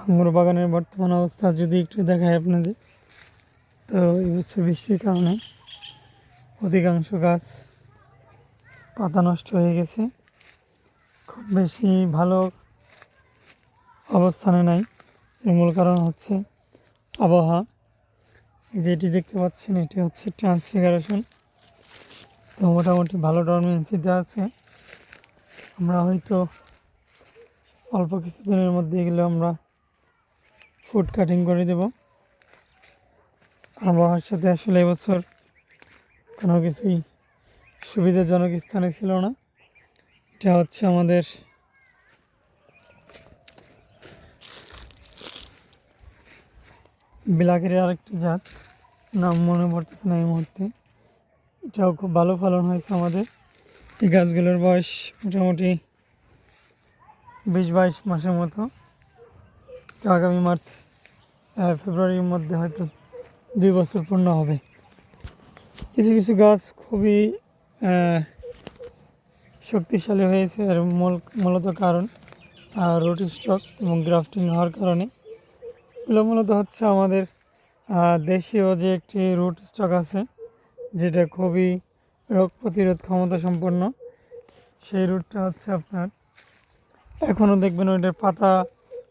আঙুর বাগানের বর্তমান অবস্থা যদি একটু দেখায় আপনাদের, তো এই বছর বৃষ্টির কারণে অধিকাংশ গাছ পাতা নষ্ট হয়ে গেছে। খুব বেশি ভালো অবস্থানে নাই। এর মূল কারণ হচ্ছে আবহাওয়া। এই যে এটি দেখতে পাচ্ছেন, এটি হচ্ছে ট্রান্সফিগারেশন। তো মোটামুটি ভালো ডরমেন্সিতে আছে। আমরা হয়তো অল্প কিছুদিনের মধ্যে এগুলো আমরা ফুড কাটিং করে দেব। আবহাওয়ার সাথে আসলে এবছর কোনো কিছুই সুবিধাজনক স্থানে ছিল না। এটা হচ্ছে আমাদের বিলাকের আরেকটি জাত। নাম মনে পড়তেছে না এই মুহূর্তে। এটাও খুব ভালো ফলন হয়েছে আমাদের। এই গাছগুলোর বয়স মোটামুটি বিশ বাইশ মাসের মতো। আগামী মার্চ ফেব্রুয়ারির মধ্যে হয়তো দুই বছর পূর্ণ হবে। কিছু কিছু গাছ খুবই শক্তিশালী হয়েছে আর মূল, মূলত কারণ রুট স্টক এবং গ্রাফটিং হওয়ার কারণে। এগুলো মূলত হচ্ছে আমাদের দেশীয় যে একটি রুট স্টক আছে, যেটা খুবই রোগ প্রতিরোধ ক্ষমতা সম্পন্ন, সেই রুটটা হচ্ছে আপনার এখনও দেখবেন ওইটার পাতা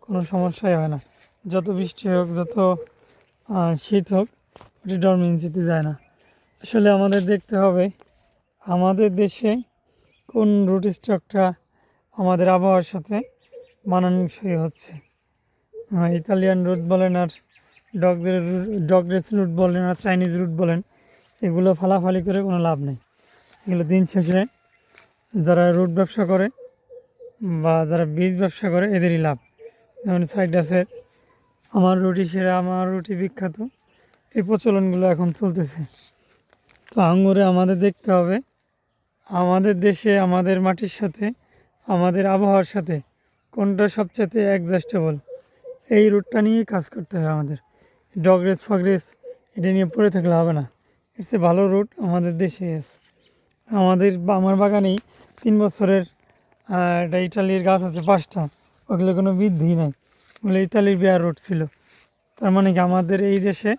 কোনো সমস্যাই হয় না। যত বৃষ্টি হোক, যত শীত হোক, ওটি ডরমেন্সিতে যায় না। আসলে আমাদের দেখতে হবে, আমাদের দেশে কোন রুট স্টকটা আমাদের আবহাওয়ার সাথে মানানসই হচ্ছে। ইতালিয়ান রুট বলেন আর ডগদের ডগরেস রুট বলেন আর চাইনিজ রুট বলেন, এগুলো ফালাফালি করে কোনো লাভ নেই। এগুলো দিন শেষে যারা রুট ব্যবসা করে বা যারা বীজ ব্যবসা করে, এদেরই লাভ। যেমন সাইড আছে, আমার রুটি সেরা, আমার রুটি বিখ্যাত। এই প্রচলনগুলো এখন চলতেছে। তো আঙ্গুরে আমাদের দেখতে হবে, আমাদের দেশে, আমাদের মাটির সাথে, আমাদের আবহাওয়ার সাথে কোনটা সবচেয়ে অ্যাডজাস্টেবল এই রুটটা নিয়েই কাজ করতে হবে আমাদের। ডগরেস ফগরেস এটা নিয়ে পড়ে থাকলে হবে না। এর চেয়ে ভালো রুট আমাদের দেশে আছে। আমাদের আমার বাগানেই তিন বছরের একটা ইটালির গাছ আছে পাঁচটা। ওগুলো কোনো বৃদ্ধি নাই। ওগুলো ইতালির বেয়ার রুট ছিল। তার মানে কি আমাদের এই দেশে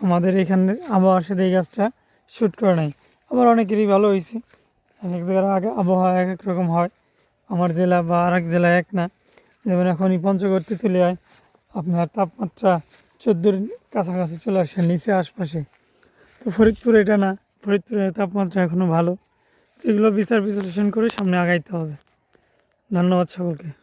আমাদের এখানে আবহাওয়ার সাথে এই গাছটা শ্যুট করে নাই। আবার অনেকেরই ভালো হয়েছে। এক এক জায়গার আগে আবহাওয়া এক এক রকম হয়। আমার জেলা বা আর এক জেলা এক না। যেমন এখনই পঞ্চগড় তেঁতুলিয়ায় আপনার তাপমাত্রা চোদ্দোর কাছাকাছি চলে আসছে নিচে আশপাশে। তো ফরিদপুর এটা না, ফরিদপুরের তাপমাত্রা এখনও ভালো। তো এগুলো বিচার বিশ্লেষণ করে সামনে আগাইতে হবে। ধন্যবাদ সকলকে।